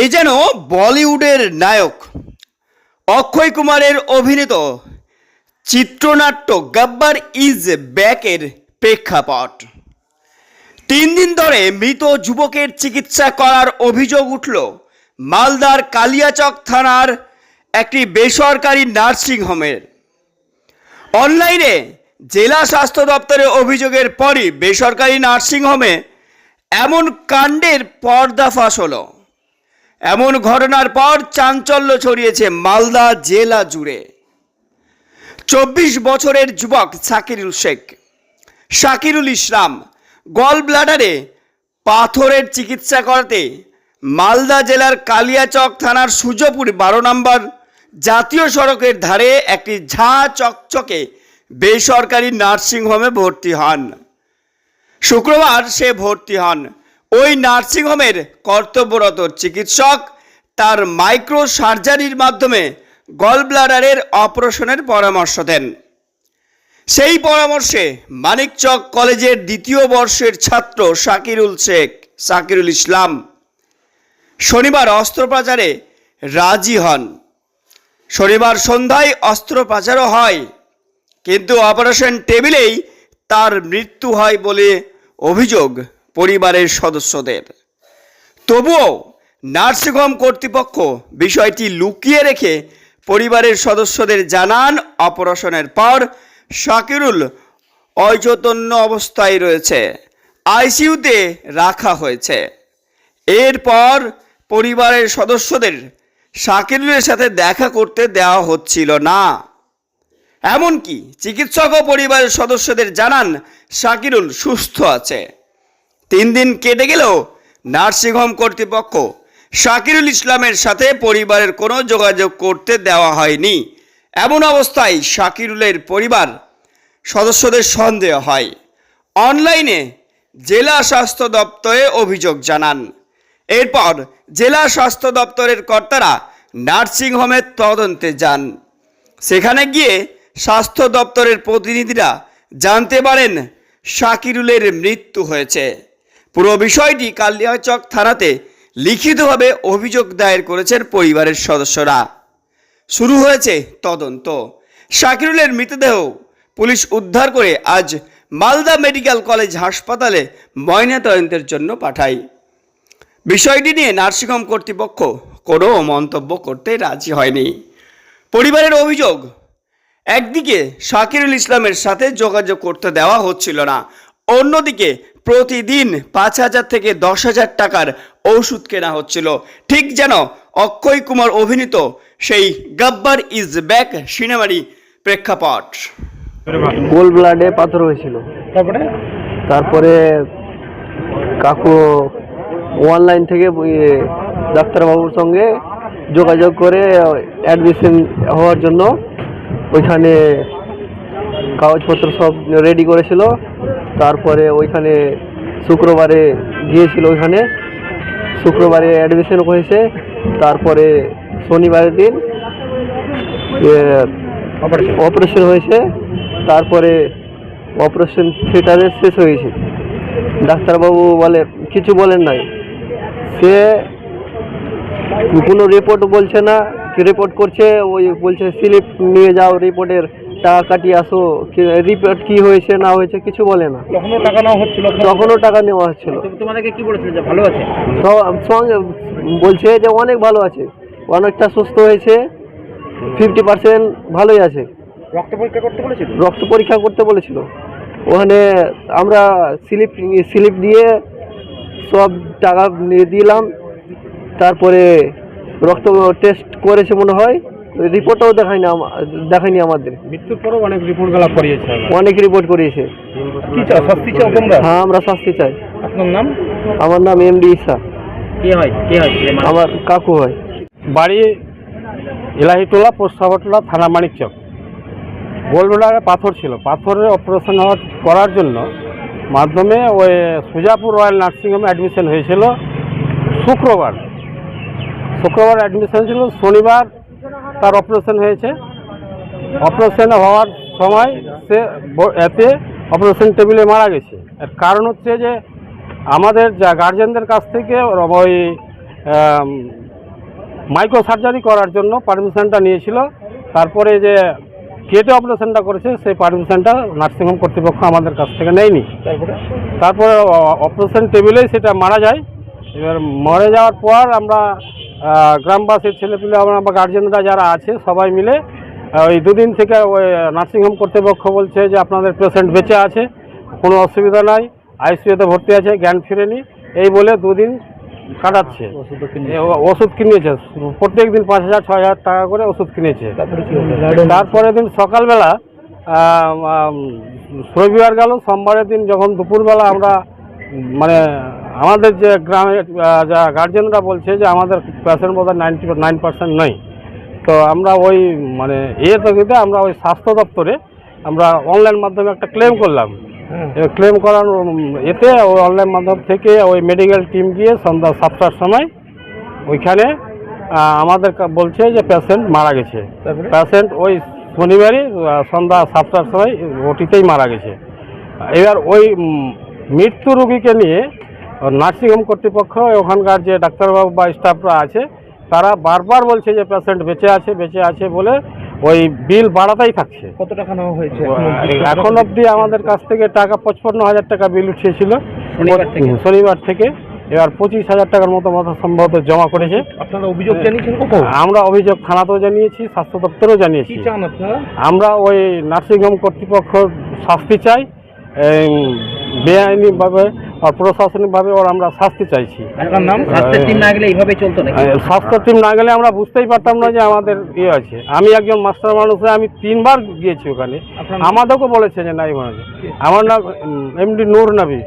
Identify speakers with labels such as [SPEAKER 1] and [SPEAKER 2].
[SPEAKER 1] এই যেন বলিউডের নায়ক অক্ষয় কুমারের অভিনীত চিত্রনাট্য গাব্বার ইজ ব্যাকের প্রেক্ষাপট। তিন দিন ধরে মৃত যুবকের চিকিৎসা করার অভিযোগ উঠল মালদার কালিয়াচক থানার একটি বেসরকারি নার্সিংহোমের অনলাইনে জেলা স্বাস্থ্য দপ্তরের অভিযোগের পরই বেসরকারি নার্সিংহোমে এমন কাণ্ডের পর্দাফাশ হলো। এমন ঘটনার পর চাঞ্চল্য ছড়িয়েছে মালদা জেলা জুড়ে। চব্বিশ বছরের যুবক সাকিরুল শেখ, শাকিরুল ইসলাম গল ব্লাডারে পাথরের চিকিৎসা করাতে মালদা জেলার কালিয়াচক থানার সুজপুর বারো নম্বর জাতীয় সড়কের ধারে একটি ঝাঁ চকচকে বেসরকারি নার্সিংহোমে ভর্তি হন। শুক্রবার সে ভর্তি হন। ওই নার্সিংহোমের কর্তব্যরত চিকিৎসক তার মাইক্রো সার্জারির মাধ্যমে গল ব্লাডারের অপারেশনের পরামর্শ দেন। সেই পরামর্শে মানিকচক কলেজের দ্বিতীয় বর্ষের ছাত্র শাকিরুল শেখ, শাকিরুল ইসলাম শনিবার অস্ত্রোপচারে রাজি হন। শনিবার সন্ধ্যায় অস্ত্রোপচারও হয়, কিন্তু অপারেশন টেবিলেই তার মৃত্যু হয় বলে অভিযোগ। পরিবারের সদস্যদের। তবুও নার্সিংহোম কর্তৃপক্ষ বিষয়টি লুকিয়ে রেখে পরিবারের সদস্যদের জানান, অপারেশনের পর শাকিরুল অচৈতন্য অবস্থায় রয়েছে। আইসিইউতে রাখা হয়েছে। এরপর পরিবারের সদস্যদের শাকিরুলের সাথে দেখা করতে দেওয়া হচ্ছিল না। এমনকি চিকিৎসক ও পরিবারের সদস্যদের জানান, শাকিরুল সুস্থ আছে। তিন দিন কেটে গেলেও নার্সিংহোম কর্তৃপক্ষ শাকিরুল ইসলামের সাথে পরিবারের কোনো যোগাযোগ করতে দেওয়া হয়নি। এমন অবস্থায় শাকিরুলের পরিবার সদস্যদের সন্দেহ হয়। অনলাইনে জেলা স্বাস্থ্য দপ্তরে অভিযোগ জানান। এরপর জেলা স্বাস্থ্য দপ্তরের কর্তারা নার্সিংহোমের তদন্তে যান। সেখানে গিয়ে স্বাস্থ্য দপ্তরের প্রতিনিধিরা জানতে পারেন শাকিরুলের মৃত্যু হয়েছে। পুরো বিষয়টি কালিয়াচক থানাতে লিখিতভাবে অভিযোগ দায়ের করেছেন পরিবারের সদস্যরা। শুরু হয়েছে তদন্ত। শাকিরুলের মৃতদেহ পুলিশ উদ্ধার করে আজ মালদা মেডিকেল কলেজ হাসপাতালে ময়নাতদন্তের জন্য পাঠায়। বিষয়টি নিয়ে নার্সিংহোম কর্তৃপক্ষ কোনো মন্তব্য করতে রাজি হয়নি। পরিবারের অভিযোগ, একদিকে শাকিরুল ইসলামের সাথে যোগাযোগ করতে দেওয়া হচ্ছিল না। অন্যদিকে প্রতিদিন পাঁচ হাজার থেকে দশ হাজার টাকার ওষুধ কেনা হচ্ছিল। ঠিক যেন অক্ষয় কুমার অভিনীত সেই গাব্বার ইজ ব্যাক সিনেমারই প্রেক্ষাপট।
[SPEAKER 2] গোল ব্লাডে পাথর হয়েছিল।
[SPEAKER 3] তারপরে?
[SPEAKER 2] তারপরে কাকু অনলাইন থেকে ডাক্তারবাবুর সঙ্গে যোগাযোগ করে অ্যাডমিশন হওয়ার জন্য ওইখানে কাগজপত্র সব রেডি করেছিল। তারপরে ওইখানে শুক্রবারে গিয়েছিল ওইখানে। শুক্রবারে অ্যাডমিশন হয়েছে। তারপরে শনিবারের দিন
[SPEAKER 3] অপারেশন
[SPEAKER 2] হয়েছে। তারপরে অপারেশন থিয়েটারে শেষ হয়েছে। ডাক্তারবাবু বলে কিছু বলেন নাই। সে কোনো রিপোর্ট বলছে না। রিপোর্ট করছে? ওই বলছে স্লিপ নিয়ে যাও রিপোর্টের টাকা কাটিয়ে আসো রিপোর্ট কি হয়েছে না হয়েছে কিছু বলে না।
[SPEAKER 3] তখনও টাকা নেওয়া হচ্ছিল?
[SPEAKER 2] তখনও টাকা নেওয়া হচ্ছিল।
[SPEAKER 3] তো তোমাদেরকে কি বলেছিল যে ভালো আছে?
[SPEAKER 2] সঙ্গে বলছে যে অনেক ভালো আছে অনেকটা সুস্থ হয়েছে ফিফটি পার্সেন্ট ভালোই আছে।
[SPEAKER 3] রক্ত পরীক্ষা করতে বলেছিল?
[SPEAKER 2] রক্ত পরীক্ষা করতে বলেছিল। ওখানে আমরা স্লিপ স্লিপ দিয়ে সব টাকা দিলাম তারপরে রক্ত টেস্ট করেছে মনে হয়। রিপোর্টও দেখায়নি দেখায়নি আমাদের।
[SPEAKER 3] মৃত্যুর পরও অনেক রিপোর্টগুলা করিয়েছে
[SPEAKER 2] অনেক রিপোর্ট করিয়েছে।
[SPEAKER 3] কি চাও শাস্তি চাও তোমরা?
[SPEAKER 2] হ্যাঁ আমরা শাস্তি চাই।
[SPEAKER 3] আপনার নাম?
[SPEAKER 2] আমার নাম এম ডি ইসা
[SPEAKER 3] কে হয়? কে হয়?
[SPEAKER 2] আমার কাকু হয়।
[SPEAKER 4] বাড়ি এলাহিটোলা পোস্টাবাটোলা থানা মানিকচক। গোলবেলারে পাথর ছিল। পাথরের অপারেশন হওয়ার করার জন্য মাধ্যমে ওই সুজাপুর রয়্যাল নার্সিংহোমে অ্যাডমিশন হয়েছিল শুক্রবার। শুক্রবার অ্যাডমিশন ছিল শনিবার তার অপারেশন হয়েছে। অপারেশন হওয়ার সময় সে এতে অপারেশন টেবিলে মারা গেছে। এর কারণ হচ্ছে যে আমাদের যা গার্জেনদের কাছ থেকে ওই মাইক্রো সার্জারি করার জন্য পারমিশনটা নিয়েছিল। তারপরে যে কেটে অপারেশনটা করেছে সেই পারমিশনটা নার্সিংহোম কর্তৃপক্ষ আমাদের কাছ থেকে নেয়নি।
[SPEAKER 3] তারপরে?
[SPEAKER 4] অপারেশন টেবিলেই সেটা মারা যায়। এবার মরে যাওয়ার পর আমরা গ্রামবাসীর ছেলেপিলে আমরা গার্জেনরা যারা আছে সবাই মিলে ওই দুদিন থেকে ওই নার্সিংহোম কর্তৃপক্ষ বলছে যে আপনাদের পেশেন্ট বেঁচে আছে কোনো অসুবিধা নাই আইসিইউতে ভর্তি আছে জ্ঞান ফিরেনি এই বলে দুদিন কাটাচ্ছে। ও- ওষুধ কিনেছে প্রত্যেক দিন পাঁচ হাজার ছয় হাজার টাকা করে ওষুধ কিনেছে।
[SPEAKER 3] তারপরে
[SPEAKER 4] তারপরের দিন সকালবেলা রবিবার গেল সোমবারের দিন যখন দুপুরবেলা আমরা মানে আমাদের যে গ্রামে যা গার্জেনরা বলছে যে আমাদের পেশেন্ট বোধ হয় নাইনটি নাইন পার্সেন্ট নয় তো আমরা ওই মানে এ থেকে আমরা ওই স্বাস্থ্য দপ্তরে আমরা অনলাইন মাধ্যমে একটা ক্লেম করলাম। ক্লেম করার এতে ওই অনলাইন মাধ্যম থেকে ওই মেডিকেল টিম গিয়ে সন্ধ্যা সাতটার সময় ওইখানে আমাদের বলছে যে পেশেন্ট মারা গেছে। পেশেন্ট ওই শনিবারই সন্ধ্যা সাতটার সময় ওটিতেই মারা গেছে। এবার ওই মৃত্যু রোগীকে নিয়ে নার্সিংহোম কর্তৃপক্ষ ওখানকার যে ডাক্তারবাবু বা স্টাফরা আছে তারা বারবার বলছে যে পেশেন্ট বেঁচে আছে বেঁচে আছে বলে ওই বিল বাড়াতেই থাকছে।
[SPEAKER 3] কত টাকা নেওয়া হয়েছে
[SPEAKER 4] এখন অবধি? আমাদের কাছ থেকে টাকা পঁচপন্ন হাজার টাকা বিল উঠিয়েছিল।
[SPEAKER 3] শনিবার থেকে?
[SPEAKER 4] এবার পঁচিশ হাজার টাকার মতো মতো সম্ভবত জমা করেছে।
[SPEAKER 3] আপনারা অভিযোগ জানিয়েছেন
[SPEAKER 4] আমরা অভিযোগ থানাতেও জানিয়েছি স্বাস্থ্য দপ্তরেও জানিয়েছি। আমরা ওই নার্সিংহোম কর্তৃপক্ষ শাস্তি চাই বেআইনিভাবে আর প্রশাসনিকভাবে ওর আমরা শাস্তি চাইছি।
[SPEAKER 3] নাম? স্বাস্থ্যের টিম না গেলে এইভাবে চলতো নাকি?
[SPEAKER 4] আহ, স্বাস্থ্য টিম না গেলে আমরা বুঝতেই পারতাম না যে আমাদের ইয়ে আছে। আমি একজন মাস্টার মানুষ হয়ে আমি তিনবার গিয়েছি ওখানে।
[SPEAKER 3] আমাদেরকে
[SPEAKER 4] আমাদেরকেও বলেছে যে নাই মানে আমার নাম এমডি নূর নবী।